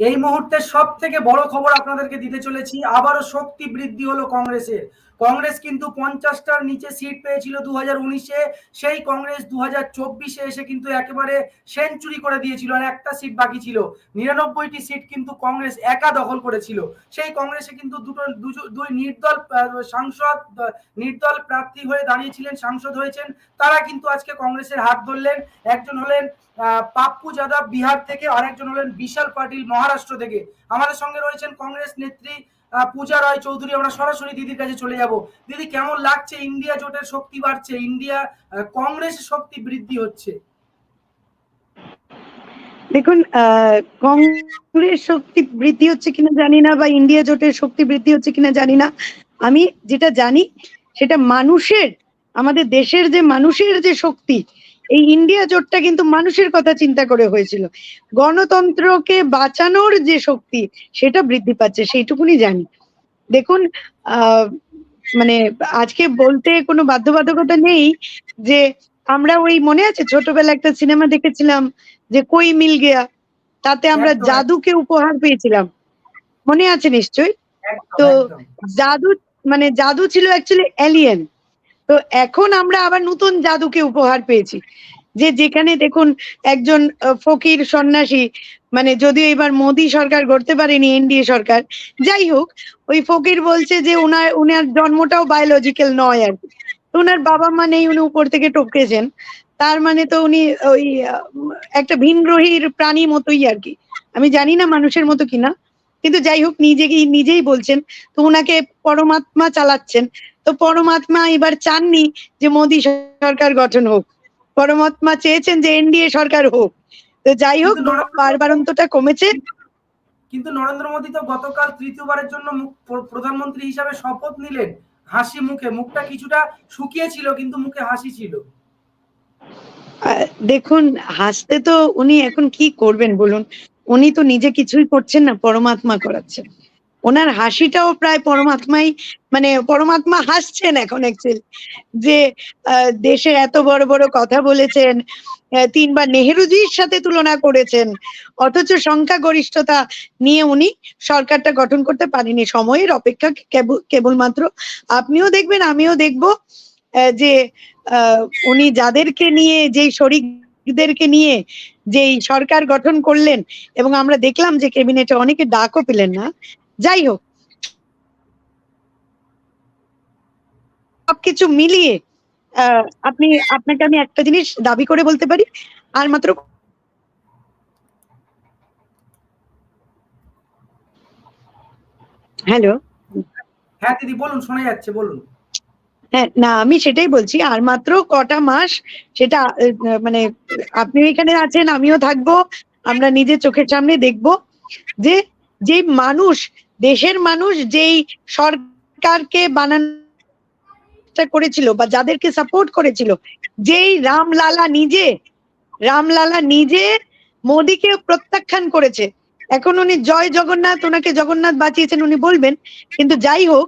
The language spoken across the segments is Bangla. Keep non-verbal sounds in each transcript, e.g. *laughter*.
এই মুহূর্তে সব থেকে বড় খবর আপনাদেরকে দিতে চলেছি আবারও শক্তি বৃদ্ধি হলো কংগ্রেসের। কংগ্রেস কিন্তু পঞ্চাশটার নিচে সিট পেয়েছিল দু উনিশে, সেই কংগ্রেস দু হাজার চব্বিশে এসে কিন্তু একেবারে সেঞ্চুরি করে দিয়েছিল আর একটা সিট বাকি ছিল। নিরানব্বইটি সিট কিন্তু কংগ্রেস একা দখল করেছিল। সেই কংগ্রেসে কিন্তু দুটো দুই নির্দল সাংসদ, নির্দল প্রার্থী হয়ে দাঁড়িয়েছিলেন, সাংসদ হয়েছেন। তারা কিন্তু আজকে কংগ্রেসের হাত ধরলেন। একজন হলেন পাপ্পু যাদব বিহার থেকে, আরেকজন হলেন বিশাল পাটিল মহারাষ্ট্র থেকে। আমাদের সঙ্গে রয়েছেন কংগ্রেস নেত্রী পূজা রায় চৌধুরী, আমরা সরাসরি দিদির কাছে চলে যাব। দিদি, কেমন লাগছে? ইন্ডিয়া জোটের শক্তি বাড়ছে, ইন্ডিয়া কংগ্রেসের শক্তি বৃদ্ধি হচ্ছে। দেখুন কংগ্রেস শক্তি বৃদ্ধি হচ্ছে কিনা জানি না, বা ইন্ডিয়া জোটের শক্তি বৃদ্ধি হচ্ছে কিনা জানি না। আমি যেটা জানি, সেটা মানুষের, আমাদের দেশের যে মানুষের যে শক্তি এই ইন্ডিয়া জোটটা কিন্তু মানুষের কথা চিন্তা করে হয়েছিল। গণতন্ত্রকে বাঁচানোর যে শক্তি সেটা বৃদ্ধি পাচ্ছে সেইটুকুনি জানি। দেখুন মানে আজকে বলতে কোনো বাধ্যবাধকতা নেই যে আমরা ওই মনে আছে ছোটবেলা একটা সিনেমা দেখেছিলাম যে কই মিল গেয়া? তাতে আমরা। জাদুকে উপহার পেয়েছিলাম। মনে আছে নিশ্চয়ই? তো। জাদু মানে জাদু ছিল অ্যাকচুয়ালি এলিয়েন তো এখন আমরা আবার নতুন জাদুকে উপহার পেয়েছি। যে যেখানে দেখুন একজন ফকির সন্ন্যাসী মানে যদিও এবার মোদী সরকার গড়তে পারেনি, এনডিএ সরকার, যাই হোক, ওই ফকির বলছে যে উনার উনার জন্মটাও বায়োলজিক্যাল নয় আর ওনার বাবা মা নেই, উনি উপর থেকে টপকেছেন। তার মানে তো উনি ওই একটা ভিনগ্রহীর প্রাণী মতোই আর কি। আমি জানি না মানুষের মতো কিনা, কিন্তু যাই হোক, নিজেকেই, নিজেই বলছেন, তো ওনাকে পরমাত্মা চালাচ্ছেন। তো পরমাত্মা এবার চাননি যে মোদী সরকার গঠন হোক। পরমাত্মা চেয়েছেন যে এনডিএ সরকার হোক। তো যাই হোক বারবারন্তটা কমেছে। কিন্তু নরেন্দ্র মোদী তো গতকাল তৃতীয়বারের জন্য প্রধানমন্ত্রী হিসাবে শপথ নিলেন হাসি মুখে। মুখটা কিছুটা শুকিয়ে ছিল কিন্তু মুখে হাসি ছিল। দেখুন হাসতে তো উনি এখন কি করবেন বলুন? উনি তো নিজে কিছুই করছেন না পরমাত্মা করাচ্ছেন। ওনার হাসিটাও প্রায় পরমাত্মাই মানে পরমাত্মা হাসছেন এখন অ্যাকচুয়ালি যে দেশের এত বড় বড় কথা বলেছেন তিনবার নেহেরুজির সাথে তুলনা করেছেন, অথচ সংখ্যা গরিষ্ঠতা নিয়ে উনি সরকারটা গঠন করতে পারেনি। সময়ের অপেক্ষা কেবল- কেবলমাত্র। আপনিও দেখবেন, আমিও দেখব যে উনি যাদেরকে নিয়ে, যেই শরিকদেরকে নিয়ে যেই সরকার গঠন করলেন, এবং আমরা দেখলাম যে ক্যাবিনেটে অনেকে ডাকও পেলেন না যাই হোক সবকিছু মিলিয়ে আপনি আপনাকে আমি একটা জিনিস দাবি করে বলতে পারি আর মাত্র হ্যালো? হ্যাঁ দিদি বলুন শোনা যাচ্ছে বলুন। হ্যাঁ না আমি সেটাই বলছি আর মাত্র কটা মাস সেটা মানে আপনি এখানে আছেন আমিও থাকব আমরা নিজের চোখের সামনে দেখব যে যে মানুষ দেশের মানুষ যেই সরকারকে বানানোটা করেছিল বা যাদেরকে সাপোর্ট করেছিল, যেই রামলালা নিজে রামলালা নিজে মোদীকে প্রত্যাখ্যান করেছে। এখন উনি জয় জগন্নাথ, ওনাকে জগন্নাথ বাঁচিয়েছেন উনি বলবেন, কিন্তু যাই হোক,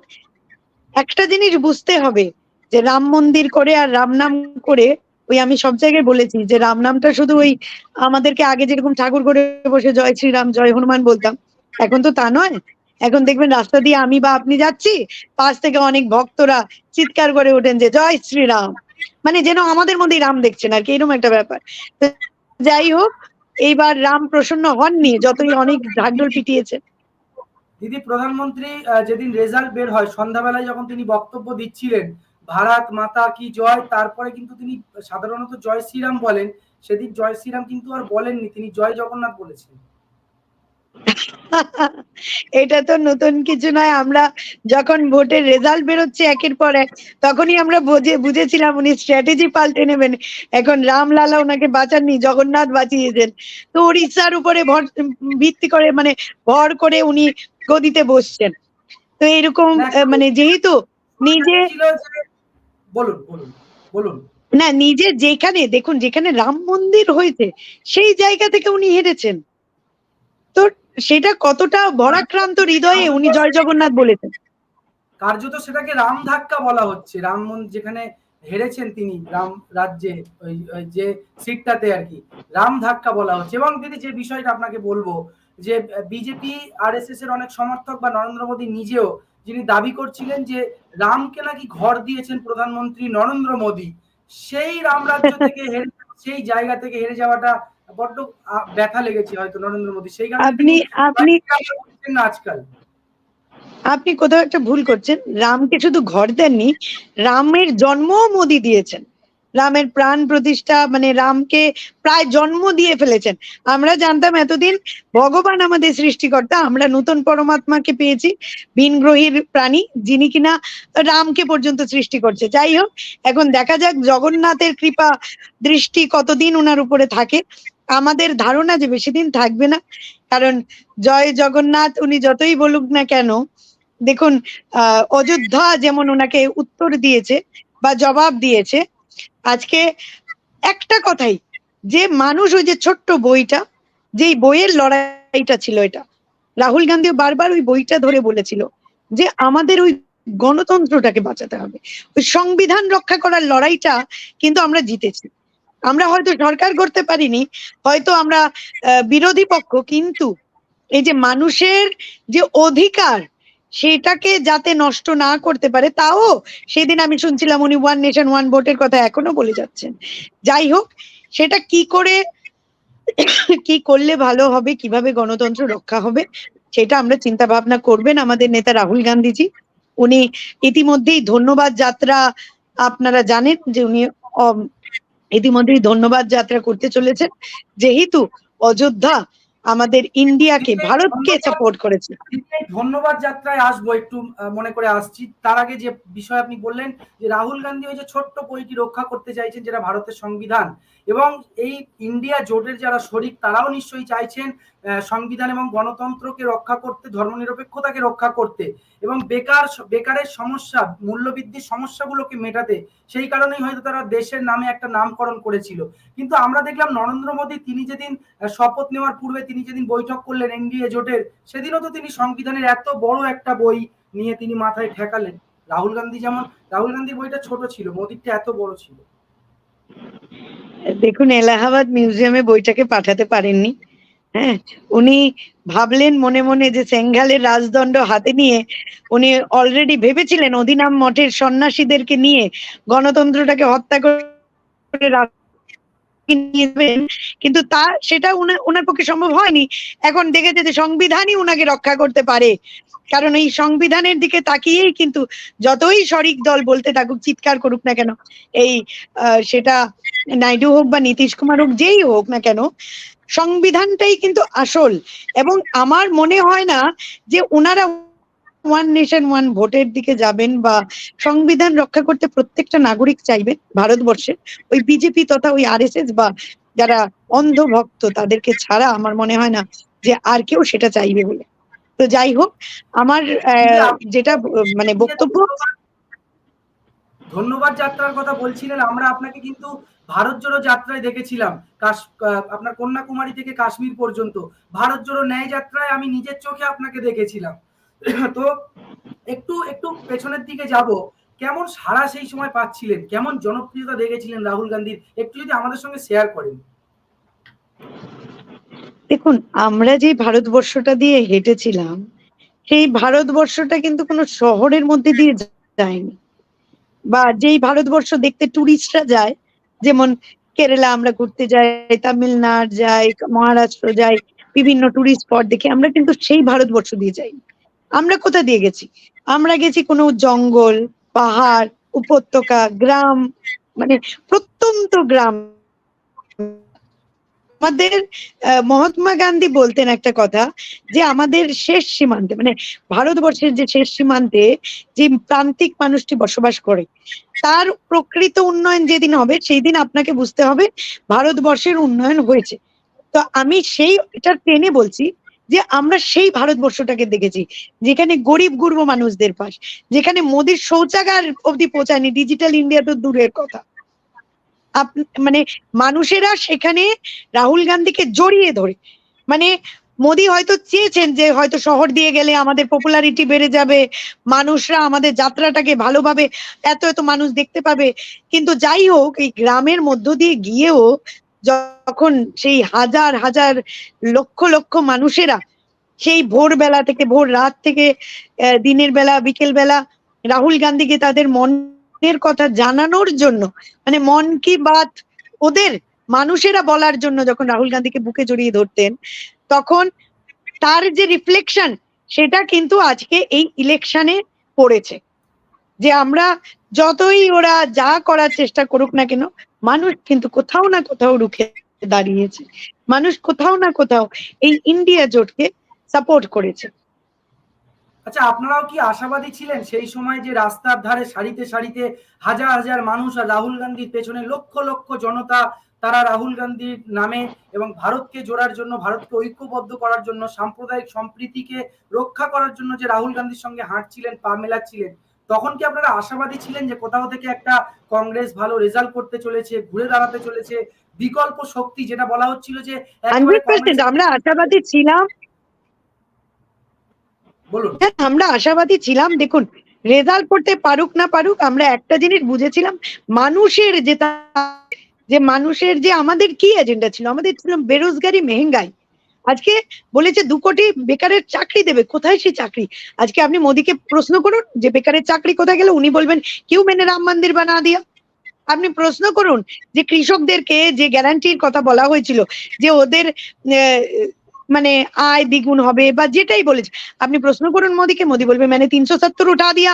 একটা জিনিস বুঝতে হবে, যে রাম মন্দির করে আর রাম নাম করে, ওই আমি সব জায়গায় বলেছি, যে রাম নামটা শুধু ওই আমাদেরকে আগে যেরকম ঠাকুর করে বসে জয় শ্রীরাম, জয় হনুমান বলতাম, এখন তো তা নয়। এখন দেখবেন রাস্তা দিয়ে আমি বা আপনি যাচ্ছি, পাশ থেকে অনেক ভক্তরা চিৎকার করে ওঠেন যে, জয় শ্রীরাম। মানে যেন আমাদের মধ্যেই রাম দেখছেন আর কি, এরকম একটা ব্যাপার। যাই হোক, এইবার রাম প্রসন্ন হননি, যতই অনেক ঢাকঢোল পিটিয়েছে। দিদি, প্রধানমন্ত্রী যেদিন রেজাল্ট বের হয়, সন্ধ্যাবেলায় যখন তিনি বক্তব্য দিচ্ছিলেন, ভারত মাতা কি জয়? তারপরে কিন্তু তিনি সাধারণত জয় শ্রীরাম বলেন, সেদিন জয় শ্রীরাম কিন্তু আর বলেননি, তিনি জয় জগন্নাথ বলেছেন। এটা তো নতুন কিছু নয় আমরা যখন ভোটের রেজাল্ট বেরোচ্ছে একের পর এক তখনই আমরা বুঝে বুঝেছিলাম উনি স্ট্র্যাটেজি পাল্টে নেবেন। এখন রামলালা ওনাকে বাঁচাননি জগন্নাথ বাঁচিয়েছেন। তো উড়িষ্যার উপরে ভর ভিত্তি করে মানে ভর করে উনি গদিতে বসছেন। তো এরকম মানে যেহেতু নিজে বলুন বলুন বলুন। না নিজে যেখানে দেখুন যেখানে রাম মন্দির হয়েছে সেই জায়গা থেকে উনি হেরেছেন তো সেটা কতটা ভরাক্রান্ত হৃদয়ে উনি জয় জগন্নাথ বলেছেন। কার্যত সেটাকে রাম ধাক্কা বলা হচ্ছে। রাম যেখানে হেরেছেন তিনি রাম রাজ্যে ওই যে সিটটাতে আর কি রাম ধাক্কা বলা হচ্ছে। এবং দিদি যে বিষয়টা আপনাকে বলব যে বিজেপি আর এস এস এর অনেক সমর্থক বা নরেন্দ্র মোদী নিজেও যিনি দাবি করছিলেন যে রামকে নাকি ঘর দিয়েছেন প্রধানমন্ত্রী নরেন্দ্র মোদী সেই রাম রাজ্য *laughs* থেকে হেরে সেই জায়গা থেকে হেরে যাওয়াটা বড্ড ব্যথা লেগেছে হয়তো নরেন্দ্র মোদী। সেই কারণে আপনি আপনি না আজকাল। আপনি কোথাও একটা ভুল করছেন। রামকে শুধু ঘর দেননি রামের জন্মও মোদি দিয়েছেন। রামের প্রাণ প্রতিষ্ঠা মানে রামকে প্রায় জন্ম দিয়ে ফেলেছেন। আমরা জানতাম এতদিন ভগবান আমাদের সৃষ্টিকর্তা আমরা নতুন পরমাত্মাকে পেয়েছি ভিনগ্রহীর প্রাণী যিনি কিনা রামকে পর্যন্ত সৃষ্টি করছে। যাই হোক এখন দেখা যাক জগন্নাথের কৃপা দৃষ্টি কতদিন ওনার উপরে থাকে। আমাদের ধারণা যে বেশি দিন থাকবে না, কারণ জয় জগন্নাথ উনি যতই বলুক না কেন, দেখুন, আহ, অযোধ্যা যেমন ওনাকে উত্তর দিয়েছে বা জবাব দিয়েছে, আজকে একটা কথাই, যে মানুষ ওই যে ছোট্ট বইটা, যেই বইয়ের লড়াইটা ছিল এটা, রাহুল গান্ধীও বারবার ওই বইটা ধরে বলেছিল যে আমাদের ওই গণতন্ত্রটাকে বাঁচাতে হবে। ওই সংবিধান রক্ষা করার লড়াইটা কিন্তু আমরা জিতেছি। আমরা হয়তো সরকার করতে পারিনি, হয়তো আমরা বিরোধী পক্ষ, কিন্তু এই যে মানুষের যে অধিকার সেটাকে যাতে নষ্ট না করতে পারে, তাও সেদিন আমি শুনছিলাম উনি ওয়ান নেশন ওয়ান ভোটের কথা এখনও বলে যাচ্ছেন। যাই হোক, সেটা কি করে, কি করলে ভালো হবে, কীভাবে গণতন্ত্র রক্ষা হবে, সেটা আমরা চিন্তা ভাবনা করবেন আমাদের নেতা রাহুল গান্ধীজি। উনি ইতিমধ্যেই ধন্যবাদ যাত্রা আপনারা জানেন যে উনি ইতিমধ্যেই ধন্যবাদ যাত্রা করতে চলেছেন। যেহেতু অযোধ্যা আমাদের ইন্ডিয়াকে, ভারতকে সাপোর্ট করেছে। ধন্যবাদ যাত্রায় আসব, একটু মনে করে আসছি। তার আগে যে বিষয় আপনি বললেন যে রাহুল গান্ধী ওই যে ছোট্ট বইটি রক্ষা করতে চাইছেন, যেটা ভারতের সংবিধান এবং এই ইন্ডিয়া জোটের যারা শরিক, তারাও নিশ্চয়ই চাইছেন সংবিধান এবং গণতন্ত্রকে রক্ষা করতে, ধর্মনিরপেক্ষতাকে রক্ষা করতে এবং বেকার বেকারের সমস্যা, মূল্যবৃদ্ধির সমস্যাগুলোকে মেটাতে, সেই কারণেই হয়তো তারা দেশের নামে একটা নামকরণ করেছিল। কিন্তু আমরা দেখলাম নরেন্দ্র মোদী তিনি যেদিন শপথ নেওয়ার পূর্বে তিনি যেদিন বৈঠক করলেন এনডিএ জোটের, সেদিনও তো তিনি সংবিধানের এত বড় একটা বই নিয়ে তিনি মাথায় ঠেকালেন। রাহুল গান্ধী যেমন, রাহুল গান্ধীর বইটা ছোট ছিল, মোদিরটা এত বড় ছিল। দেখুন, এলাহাবাদ মিউজিয়ামে বইটাকে পাঠাতে পারেননি। হ্যাঁ উনি ভাবলেন মনে মনে যে সেঙ্গালের রাজদণ্ড হাতে নিয়ে উনি অলরেডি ভেবেছিলেন অধিনাম মঠের সন্ন্যাসীদেরকে নিয়ে গণতন্ত্রটাকে হত্যা করে নিয়ে যাবেন কিন্তু তা, সেটা ওনার পক্ষে সম্ভব হয়নি। এখন দেখেছে যে সংবিধানই উনাকে রক্ষা করতে পারে। কারণ এই সংবিধানের দিকে তাকিয়েই কিন্তু যতই শরিক দল বলতে থাকুক, চিৎকার করুক না কেন, এই সেটা নাইডু হোক বা নীতিশ কুমার হোক, যেই হোক না কেন, সংবিধানটাই কিন্তু আসল। এবং আমার মনে হয় না যে ওনারা ওয়ান নেশন ওয়ান ভোটের দিকে যাবেন বা সংবিধান রক্ষা করতে প্রত্যেকটা নাগরিক চাইবেন ভারতবর্ষে। ওই বিজেপি তথা ওই আরএসএস বা যারা অন্ধ ভক্ত তাদেরকে ছাড়া আমার মনে হয় না যে আর কেউ সেটা চাইবে বলে। তো যাই হোক, আমার যেটা মানে বক্তব্য ধন্যবাদ যাত্রার কথা বলছিলেন। আমরা আপনাকে কিন্তু ভারত জোড়ো যাত্রায় দেখেছিলাম। কাশ আপনার কন্যাকুমারী থেকে কাশ্মীর পর্যন্ত। ভারত জোড়ো ন্যায় যাত্রায় আমি নিজের চোখে আপনাকে দেখেছিলাম। তো একটু একটু পেছনের দিকে যাব। কেমন সারা সেই সময় পাচ্ছিলেন? কেমন জনপ্রিয়তা দেখেছিলেন রাহুল গান্ধীর? একটু যদি আমাদের সঙ্গে শেয়ার করেন। দেখুন, আমরা যে ভারতবর্ষটা দিয়ে হেঁটেছিলাম, সেই ভারতবর্ষটা কিন্তু কোনো শহরের মধ্যে দিয়ে যায়নি। বা যেই ভারতবর্ষ দেখতে টুরিস্টরা যায়, যেমন কেরালা আমরা ঘুরতে যাই, তামিলনাড়ু যাই, মহারাষ্ট্র যাই, বিভিন্ন টুরিস্ট স্পট দেখে আমরা কিন্তু সেই ভারতবর্ষ দিয়ে যাই আমরা কোথা দিয়ে গেছি? আমরা গেছি কোনো জঙ্গল, পাহাড়, উপত্যকা, গ্রাম মানে প্রত্যন্ত গ্রাম। আমাদের মহাত্মা গান্ধী বলতেন একটা কথা যে আমাদের শেষ সীমান্তে মানে ভারতবর্ষের যে শেষ সীমান্তে যে প্রান্তিক মানুষটি বসবাস করে, তার প্রকৃত উন্নয়ন যেদিন হবে, সেই দিন আপনাকে বুঝতে হবে ভারতবর্ষের উন্নয়ন হয়েছে। তো আমি সেই এটা টেনে বলছি যে আমরা সেই ভারতবর্ষটাকে দেখেছি, যেখানে গরিব গুরব মানুষদের পাশ, যেখানে মোদির শৌচাগার অবধি পৌঁছায়নি ডিজিটাল ইন্ডিয়া তো দূরের কথা। মানে মানুষেরা সেখানে রাহুল গান্ধীকে জড়িয়ে ধরে। মানে মোদি হয়তো চেয়েছেন যে হয়তো শহর দিয়ে গেলে আমাদের পপুলারিটি বেড়ে যাবে, মানুষরা আমাদের যাত্রাটাকে ভালোভাবে এত এত মানুষ দেখতে পাবে। কিন্তু যাই হোক, এই গ্রামের মধ্য দিয়ে গিয়েও যখন সেই হাজার হাজার লক্ষ লক্ষ মানুষেরা সেই ভোরবেলা থেকে, ভোর রাত থেকে দিনের বেলা, বিকেল বেলা রাহুল গান্ধীকে তাদের মনের কথা জানানোর জন্য মানে মন কি বাত ওদের মানুষেরা বলার জন্য যখন রাহুল গান্ধীকে বুকে জড়িয়ে ধরতেন, তখন তার যে রিফ্লেকশন সেটা কিন্তু আজকে এই ইলেকশনে পড়েছে। যে আমরা যতই ওরা যা করার চেষ্টা করুক না কেন, মানুষ কিন্তু কোথাও না কোথাও রুখে দাঁড়িয়েছে। মানুষ কোথাও না কোথাও এই ইন্ডিয়া জোটকে সাপোর্ট করেছে। আচ্ছা আপনারাও কি আশাবাদী ছিলেন সেই সময় যে রাস্তার ধারে সারিতে সারিতে হাজার হাজার মানুষ আর রাহুল গান্ধীর পেছনে লক্ষ লক্ষ জনতা তারা রাহুল গান্ধীর নামে এবং ভারতকে জোড়ার জন্য, ভারতকে ঐক্যবদ্ধ করার জন্য, সাম্প্রদায়িক সম্প্রীতিকে রক্ষা করার জন্য যে রাহুল গান্ধীর সঙ্গে হাঁটছিলেন, পা মেলাচ্ছিলেন তখন কি আপনারা আশাবাদী ছিলেন যে কোথাও থেকে একটা কংগ্রেস ভালো রেজাল্ট করতে চলেছে ঘুরে দাঁড়াতে চলেছে? বিকল্প শক্তি যেটা বলা হচ্ছিল যে আমরা আশাবাদী ছিলাম। বলুন। হ্যাঁ আমরা আশাবাদী ছিলাম। দেখুন রেজাল্ট করতে পারুক না পারুক আমরা একটা জিনিস বুঝেছিলাম মানুষের যে যে মানুষের যে আমাদের কি এজেন্ডা ছিল? আমাদের ছিল বেরোজগারি মেহেঙ্গাই। আজকে বলেছে দু কোটি বেকারের চাকরি দেবে, কোথায় সে চাকরি? আজকে আপনি মোদিকে প্রশ্ন করুন যে বেকারের চাকরি কোথায় গেলে? উনি বলবেন, কিউ মেনে রাম মন্দির বানা দিয়া। আপনি প্রশ্ন করুন যে কৃষকদেরকে যে গ্যারান্টির কথা বলা হয়েছিল, যে ওদের মানে আয় দ্বিগুণ হবে বা যেটাই বলেছে, আপনি প্রশ্ন করুন মোদিকে, মোদী বলবে মানে তিনশো সত্তর উঠা দিয়া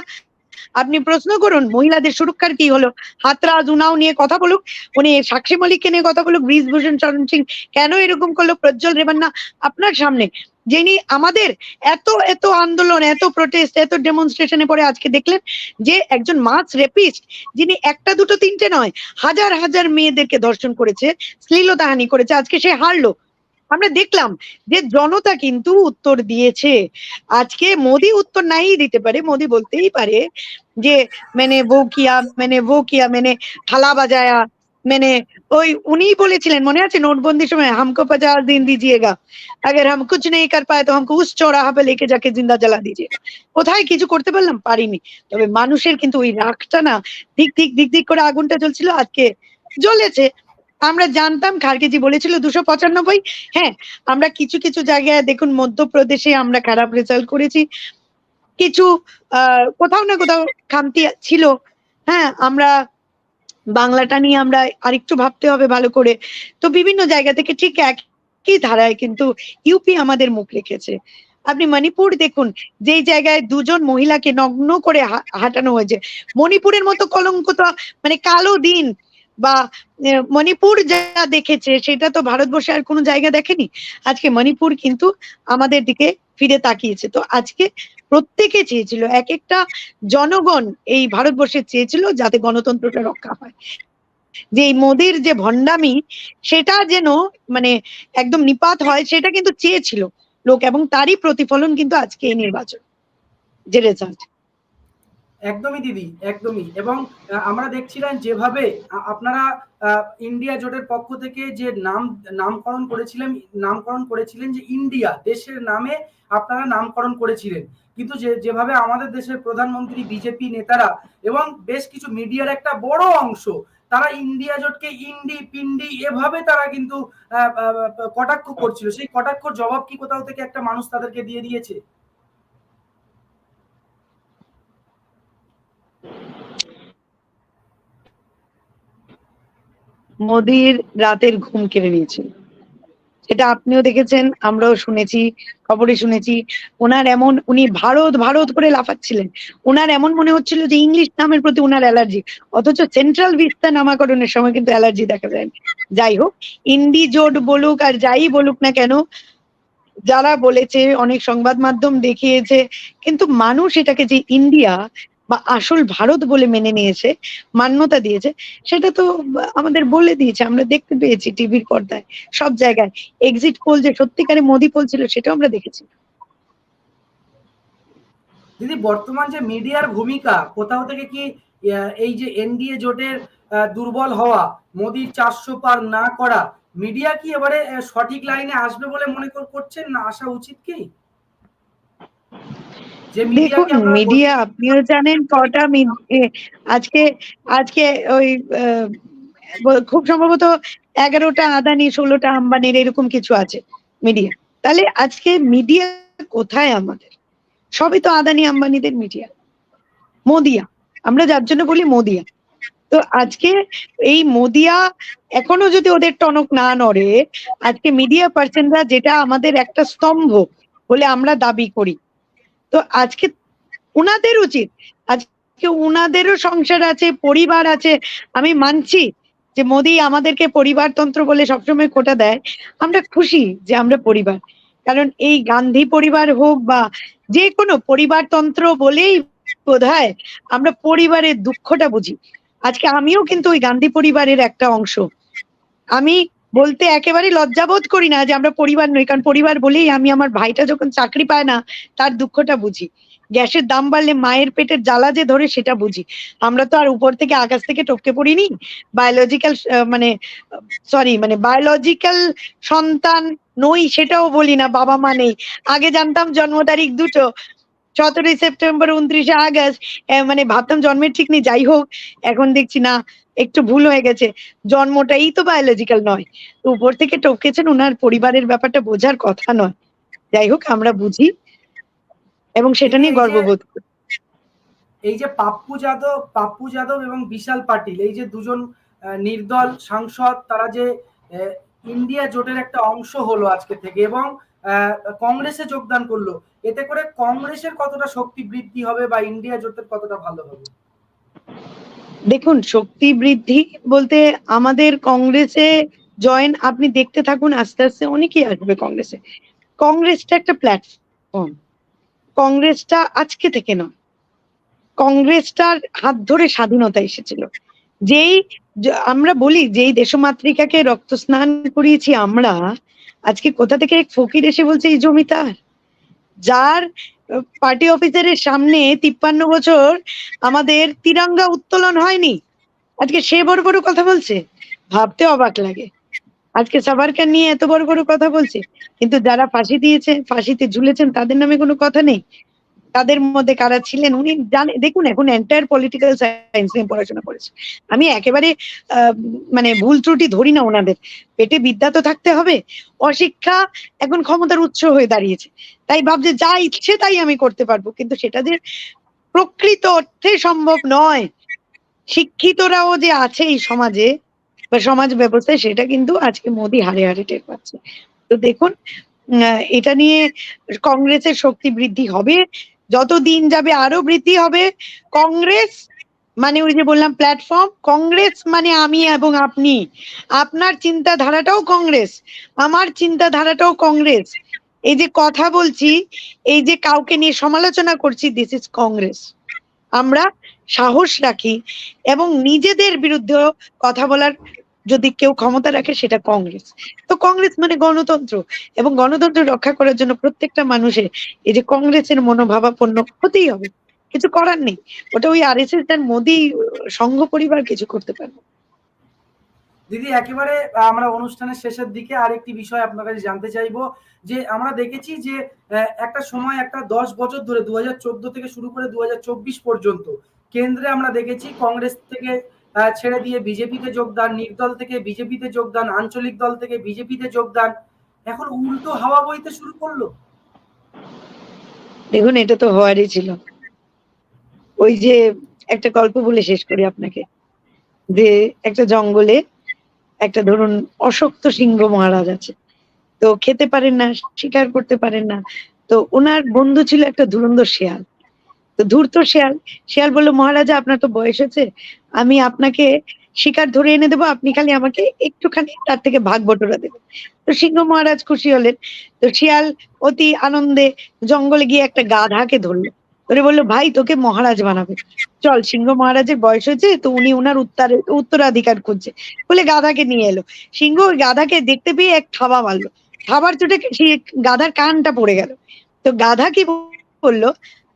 আপনি প্রশ্ন করুন, মহিলাদের সুরক্ষার কি হলো? হাতরাজ, উনাও নিয়ে কথা বলুক, উনি সাক্ষী মল্লিককে নিয়ে কথা বলুক ব্রিজভূষণ চরণ সিং কেন এরকম করল, প্রজ্জ্বল রেবান্না আপনার সামনে, যিনি আমাদের এত এত আন্দোলন, এত প্রোটেস্ট এত ডেমনস্ট্রেশনে পরে আজকে দেখলেন যে একজন মাস রেপিস্ট যিনি একটা দুটো তিনটে নয়, হাজার হাজার মেয়েদেরকে ধর্ষণ করেছে, শ্লীলতাহানি করেছে, আজকে সে হারলো। আমরা দেখলাম যে জনতা কিন্তু উত্তর দিয়েছে। আজকে মোদি উত্তর নাই দিতে পারে, মোদি বলতেই পারে যে মানে বউ কিয়া মানে বউ কিয়া মানে থালা বাজায়া মানে ওই উনি বলেছিলেন, মনে আছে নোটবন্দির সময়, হামকো পচাস দিন দিজিয়েগা, আগের হাম কুচ নেই কার পায় তো হামকো উস চড়া পে লেকে যাকে জিন্দা জ্বালা দিজে। কোথায় কিছু করতে পারলাম পারিনি, তবে মানুষের কিন্তু ওই রাগটা না, দিক দিক দিক দিক করে আগুনটা জ্বলছিল, আজকে জ্বলেছে। আমরা জানতাম, খারগেজি বলেছিল দুশো পঁচানব্বই। হ্যাঁ আমরা কিছু কিছু জায়গায় দেখুন, মধ্যপ্রদেশে আমরা খারাপ রেজাল্ট করেছি। কিছু কোথাও না কোথাও খামতি ছিল। হ্যাঁ আমরা বাংলাটা নিয়ে আমরা আরেকটু ভাবতে হবে ভালো করে। তো বিভিন্ন জায়গা থেকে ঠিক একই ধারায় কিন্তু ইউপি আমাদের মুখ রেখেছে। আপনি মণিপুর দেখুন, যেই জায়গায় দুজন মহিলাকে নগ্ন করে হাঁটানো হয়েছে, মণিপুরের মতো কলঙ্ক তো মানে কালো দিন বা মণিপুর যা দেখেছে, সেটা তো ভারতবর্ষে আর কোনো জায়গা দেখেনি? আজকে মণিপুর কিন্তু আমাদের দিকে ফিরে তাকিয়েছে। তো আজকে প্রত্যেকে চেয়েছিল এক একটা জনগণ এই ভারতবর্ষে চেয়েছিল যাতে গণতন্ত্রটা রক্ষা হয়। যে এই মোদির যে ভণ্ডামি, সেটা যেন মানে একদম নিপাত হয়, সেটা কিন্তু চেয়েছিল লোক এবং তারই প্রতিফলন কিন্তু আজকে এই নির্বাচন, যে রেজাল্ট একদমই দিদি, একদমই। এবং আমরা দেখছিলাম যেভাবে আপনারা ইন্ডিয়া জোটের পক্ষ থেকে যে নাম, নামকরণ করেছিলেন নামকরণ করেছিলেন যে ইন্ডিয়া, দেশের নামে আপনারা নামকরণ করেছিলেন। কিন্তু যে, যেভাবে আমাদের দেশের প্রধানমন্ত্রী, বিজেপি নেতারা এবং বেশ কিছু মিডিয়ার একটা বড় অংশ, তারা ইন্ডিয়া জোটকে ইন্ডি, পিন্ডি এভাবে তারা কিন্তু কটাক্ষ করছিল। সেই কটাক্ষর জবাব কি কোথাও থেকে একটা মানুষ তাদেরকে দিয়ে দিয়েছে? মোদির রাতের ঘুম কেড়ে নিয়েছে। এটা আপনিও দেখেছেন, আমরাও শুনেছি, খবরে শুনেছি। ওনার এমন, উনি ভারত ভারত করে লাফাচ্ছিলেন। ওনার এমন মনে হচ্ছিল যে ইংলিশ নামের প্রতি ওনার অ্যালার্জি। অথচ সেন্ট্রাল ভিস্তা নামাকরণের সময় কিন্তু অ্যালার্জি দেখা যায়। যাই হোক, ইন্ডি জোট বলুক আর যাই বলুক না কেন, যারা বলেছে, অনেক সংবাদ মাধ্যম দেখিয়েছে, কিন্তু মানুষ এটাকে যে ইন্ডিয়া বা আসল ভারত বলে মেনে নিয়েছে, মান্যতা দিয়েছে, সেটা তো আমাদের বলে দিয়েছে, আমরা দেখতে পেয়েছি টিভির পর্দায়, সব জায়গায়। এক্সিট পোল যে সত্যিকারে মোদি পোল ছিল, সেটাও আমরা দেখেছি। দিদি, বর্তমান যে মিডিয়ার ভূমিকা, কোথাও থেকে কি এই যে এনডিএ জোটের দুর্বল হওয়া, মোদির চারশো পার না করা, মিডিয়া কি এবারে সঠিক লাইনে আসবে বলে মনে কর- করছেন না? আসা উচিত কি? দেখুন মিডিয়া আপনিও জানেন কটা আজকে আজকে ওই খুব সম্ভবত এগারোটা আদানি ষোলোটা আম্বানির এরকম কিছু আছে মিডিয়া তাহলে আজকে মিডিয়া কোথায় আমাদের? সবই তো আদানি আম্বানিদের মিডিয়া মোদিয়া। আমরা যার জন্য বলি মোদিয়া। তো আজকে এই মোদিয়া এখনও যদি ওদের টনক না নড়ে আজকে মিডিয়া পার্সনরা যেটা আমাদের একটা স্তম্ভ বলে আমরা দাবি করি তো আজকে উনাদের উচিত, আজকে উনাদেরও সংসার আছে, পরিবার আছে। আমি মানছি যে মোদি আমাদেরকে পরিবারতন্ত্র বলে সবসময় কোটা দেয়। আমরা খুশি যে আমরা পরিবার। কারণ এই গান্ধী পরিবার হোক বা যে কোনো পরিবারতন্ত্র বলেই বোধ আমরা পরিবারের দুঃখটা বুঝি। আজকে আমিও কিন্তু ওই গান্ধী পরিবারের একটা অংশ। আমি বলতে একেবারে লজ্জাবোধ করি না যে আমরা পরিবার নই, কারণ পরিবার বলেই আমি আমার ভাইটা যখন চাকরি পায় না, তার দুঃখটা বুঝি। গ্যাসের দাম বাড়লে মায়ের পেটের জ্বালা যে ধরে সেটা বুঝি। আমরা তো আর উপর থেকে আকাশ থেকে টপকে পড়িনি। বায়োলজিক্যাল মানে সরি মানে বায়োলজিক্যাল সন্তান নই সেটাও বলি না, বাবা মা নেই। আগে জানতাম জন্ম তারিখ দুটো, সতেরোই সেপ্টেম্বর, উনত্রিশে আগস্ট মানে ভাবতাম জন্মের ঠিক নেই, যাই হোক, এখন দেখছি না। একটু ভুল হয়ে গেছে। জন্মটাই তো বায়োলজিক্যাল নয়। তো উপর থেকে টপকেছেন ওনার পরিবারের ব্যাপারটা বোঝার কথা নয়। যাই হোক, আমরা বুঝি এবং সেটা নিয়ে গর্ববোধ করি। এই যে পাপ্পু যাদব পাপ্পু যাদব এবং বিশাল পাটিল, এই যে দুজন নির্দল সাংসদ, তারা যে ইন্ডিয়া জোটের একটা অংশ হলো আজকে থেকে এবং কংগ্রেসে যোগদান করল। এতে করে কংগ্রেসের কতটা শক্তি বৃদ্ধি হবে বা ইন্ডিয়া জোটের কতটা ভালো হবে? দেখুন, শক্তি বৃদ্ধি বলতে আমাদের কংগ্রেসে জয়েন আপনি দেখতে থাকুন, আস্তে আস্তে অনেকেই আসবে কংগ্রেসে। কংগ্রেসটা একটা প্ল্যাটফর্ম কংগ্রেসটা আজকে থেকে নয়। কংগ্রেসটার হাত ধরে স্বাধীনতা এসেছিল। যেই আমরা বলি, যেই দেশমাতৃকাকে রক্ত স্নান করিয়েছি আমরা, আজকে কোথা থেকে এক ফকির এসে বলছে, এই জমিদার যার পার্টি অফিসারের সামনে তিপ্পান্ন বছর আমাদের তিরঙ্গা উত্তোলন হয়নি। আজকে সে বড় বড় কথা বলছে। ভাবতে অবাক লাগে। আজকে সাবারকার নিয়ে এত বড় বড় কথা বলছে। কিন্তু যারা ফাঁসি দিয়েছে, ফাঁসিতে ঝুলেছেন তাদের নামে কোনো কথা নেই। তাদের মধ্যে কারা ছিলেন, উনি জানে, দেখুন এখন এন্টায়ার পলিটিক্যাল সায়েন্স নিয়ে পড়াশোনা করেছে। আমি একেবারে মানে ভুল ত্রুটি ধরি না ওনাদের। পেটে বিদ্যা তো থাকতে হবে, অশিক্ষা এখন ক্ষমতার উৎস হয়ে দাঁড়িয়েছে। তাই ভাবছে, যা ইচ্ছে তাই আমি করতে পারব, কিন্তু সেটা যে প্রকৃত অর্থে সম্ভব নয়। শিক্ষিতরাও যে আছে এই সমাজে, বা সমাজ ব্যবস্থায়, সেটা কিন্তু আজকে মোদি হারে হারে টের পাচ্ছে। তো দেখুন এটা নিয়ে কংগ্রেসের শক্তি বৃদ্ধি হবে যত দিন যাবে আরও বৃদ্ধি হবে। কংগ্রেস মানে ওই যে বললাম প্ল্যাটফর্ম কংগ্রেস মানে আমি এবং আপনি। আপনার চিন্তাধারাটাও কংগ্রেস, আমার চিন্তাধারাটাও কংগ্রেস। এই যে কথা বলছি, এই যে কাউকে নিয়ে সমালোচনা করছি দিস ইজ কংগ্রেস। আমরা সাহস রাখি এবং নিজেদের বিরুদ্ধে কথা বলার যদি কেউ ক্ষমতা রাখে সেটা কংগ্রেস। তো কংগ্রেস মানে গণতন্ত্র। এবং গণতন্ত্র রক্ষা করার জন্য প্রত্যেকটা মানুষের এই যে কংগ্রেসের মনোভাবাপন্ন হতেই হবে। কিছু করার নেই। ওটা ওই আর এস এস আর মোদি সংঘ পরিবার কিছু করতে পারবে। দিদি, একেবারে আমরা অনুষ্ঠানের শেষের দিকে আরেকটি বিষয় আপনার কাছে জানতে চাইব, যে আমরা দেখেছি যে একটা সময় একটা দশ বছর ধরে দু হাজার চোদ্দ থেকে শুরু করে দু হাজার চব্বিশ পর্যন্ত কেন্দ্রে আমরা দেখেছি কংগ্রেস থেকে ছেড়ে দিয়ে বিজেপিতে যোগদান, নির্দল থেকে বিজেপিতে যোগদান, আঞ্চলিক দল থেকে বিজেপিতে যোগদান, এখন উল্টো হাওয়া বইতে শুরু করল। দেখুন, এটা তো হওয়ারই ছিল। ওই যে একটা গল্প বলে শেষ করি আপনাকে। যে একটা জঙ্গলে একটা ধরুন অশক্ত সিংহ মহারাজ আছে। তো খেতে পারেন না, শিকার করতে পারেন না। তো ওনার বন্ধু ছিল একটা ধুরন্ধর শেয়াল। তো ধূর্ত শেয়াল। শেয়াল বলল, মহারাজা, আপনার তো বয়স হয়েছে। আমি আপনাকে শিকার ধরে এনে দেবো। আপনি খালি আমাকে একটুখানি তার থেকে ভাগ বটোরা দেবেন। তো সিংহ মহারাজ খুশি হলেন। তো শিয়াল অতি আনন্দে জঙ্গলে গিয়ে একটা গাধাকে ধরলো। ধরে বলল, ভাই, তোকে মহারাজ বানাবে। চল, সিংহ মহারাজের বয়স হয়েছে, তো উনি উনার উত্তর, উত্তরাধিকার খুঁজছে। বলে গাধাকে নিয়ে এলো। সিংহ ওই গাধাকে দেখতে পেয়ে এক থাবা মারলো। থাবার চোটে সেই গাধার কানটা পড়ে গেল। তো গাধা কি বলল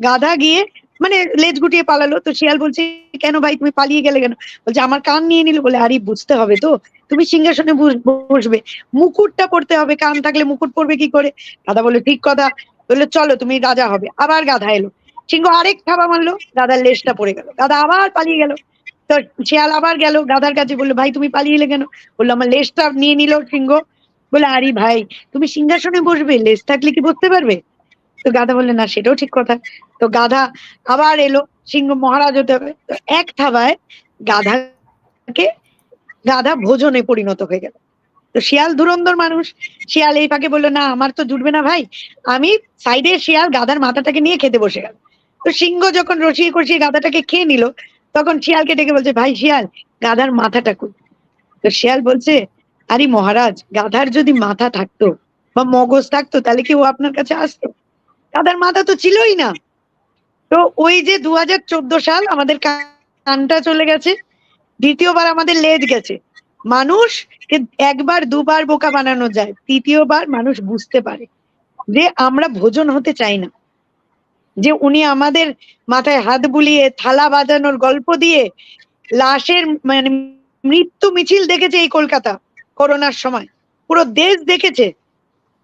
গাধা গিয়ে মানে লেজ গুটিয়ে পালালো। তো শিয়াল বলছে, কেন ভাই তুমি পালিয়ে গেলে কেন? বলছে, আমার কান নিয়ে নিল। বলে, আরে, বুঝতে হবে তো। তুমি সিংহাসনে বসবে। মুকুটটা পড়তে হবে, কান থাকলে মুকুট পড়বে কি করে? গাধা বলল, ঠিক কথা। বলল, চলো, তুমি রাজা হবে। আবার গাধা এলো। সিংহ আরেক থাবা মারলো, গাধার লেজটা পড়ে গেল। গাধা আবার পালিয়ে গেল। তো শিয়াল আবার গেল গাধার কাছে, বলল, ভাই, তুমি পালিয়ে এলে কেন? বলল, আমার লেজটা নিয়ে নিল সিংহ। বলে আরে, ভাই, তুমি সিংহাসনে বসবে, লেজ থাকলে কি বসতে পারবে? তো গাধা বললে, না, সেটাও ঠিক কথা। তো গাধা আবার এলো, সিংহ মহারাজ হতে হবে। তো এক থাবায় গাধাকে, গাধা ভোজনে পরিণত হয়ে গেল। তো শিয়াল ধুরন্ধর মানুষ, শিয়াল এই ফাঁকে বলল, না, আমার তো জুটবে না ভাই। আমি সাইডে শিয়াল গাধার মাথাটাকে নিয়ে খেতে বসে গেল তো সিংহ যখন রসিয়ে কষিয়ে গাধাটাকে খেয়ে নিল, তখন শিয়ালকে ডেকে বলছে, ভাই শিয়াল, গাধার মাথাটা কই? তো শিয়াল বলছে, আরে মহারাজ, গাধার যদি মাথা থাকতো বা মগজ থাকতো, তাহলে কি ও আপনার কাছে আসতো? গাধার মাথা তো ছিলই না। তো ওই যে দু হাজার চোদ্দ সাল আমাদের কানটা চলে গেছে, দ্বিতীয়বার আমাদের লেজ গেছে। মানুষ একবার দুবার বোকা বানানো যায়, তৃতীয়বার মানুষ বুঝতে পারে যে আমরা ভোজন হতে চাই না। যে উনি আমাদের মাথায় হাত বুলিয়ে থালা বাজানোর গল্প দিয়ে লাশের মানে মৃত্যু মিছিল দেখেছে এই কলকাতা, করোনার সময়। পুরো দেশ দেখেছে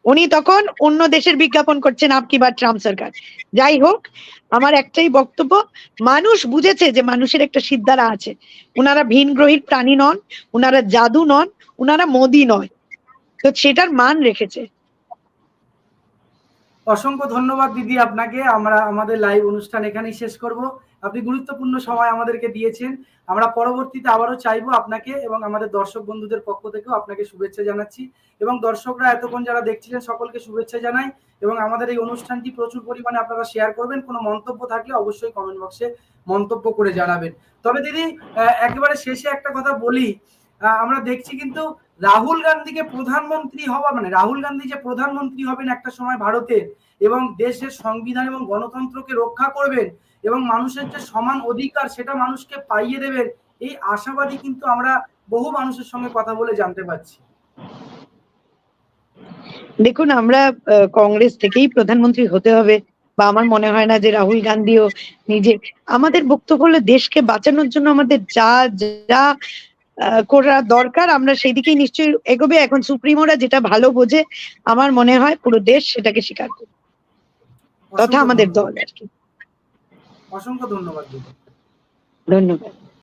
উনি তখন অন্য দেশের বিজ্ঞাপন করছেন আপকি বা ট্রাম্প সরকার। যাই হোক, আমার একটাই বক্তব্য, মানুষ বুঝেছে যে মানুষের একটা সিদ্ধারা আছে। ওনারা ভিনগ্রহীর প্রাণী নন ওনারা জাদু নন ওনারা মোদি নয়। তো সেটার মান রেখেছে। অসংখ্য ধন্যবাদ দিদি আপনাকে। আমরা আমাদের লাইভ অনুষ্ঠান এখানেই শেষ করব। আপনি গুরুত্বপূর্ণ সময় আমাদেরকে দিয়েছেন। আমরা পরবর্তীতে আবারও চাইব আপনাকে এবং আমাদের দর্শক বন্ধুদের পক্ষ থেকেও আপনাকে শুভেচ্ছা জানাচ্ছি এবং দর্শকরা এতক্ষণ যারা দেখছিলেন সকলকে শুভেচ্ছা জানাই এবং আমাদের এই অনুষ্ঠানটি প্রচুর পরিমাণে আপনারা শেয়ার করবেন। কোনো মন্তব্য থাকলে অবশ্যই কমেন্ট বক্সে মন্তব্য করে জানাবেন। তবে দিদি একেবারে শেষে একটা কথা বলি। আমরা দেখছি কিন্তু রাহুল গান্ধীকে প্রধানমন্ত্রী হওয়া মানে রাহুল গান্ধী যে প্রধানমন্ত্রী হবেন একটা সময় ভারতের এবং দেশের সংবিধান এবং গণতন্ত্রকে রক্ষা করবেন এবং মানুষের যে সমান অধিকার সেটা মানুষকে পাইয়ে দেবেন, এই আশাবাদী কিন্তু আমরা বহু মানুষের সঙ্গে কথা বলে জানতে পারছি। দেখুন, আমরা কংগ্রেস থেকেই প্রধানমন্ত্রী হতে হবে বা আমার মনে হয় না যে রাহুল গান্ধীও নিজে, আমাদের বক্তব্য হলো দেশকে বাঁচানোর জন্য আমাদের যা যা করা দরকার। আমরা সেই দিকেই নিশ্চয়ই এগোবে। এখন সুপ্রিমোরা যেটা ভালো বোঝে আমার মনে হয় পুরো দেশ সেটাকে স্বীকার করবে। তথা আমাদের দল আর কি। অসংখ্য ধন্যবাদ ধন্যবাদ।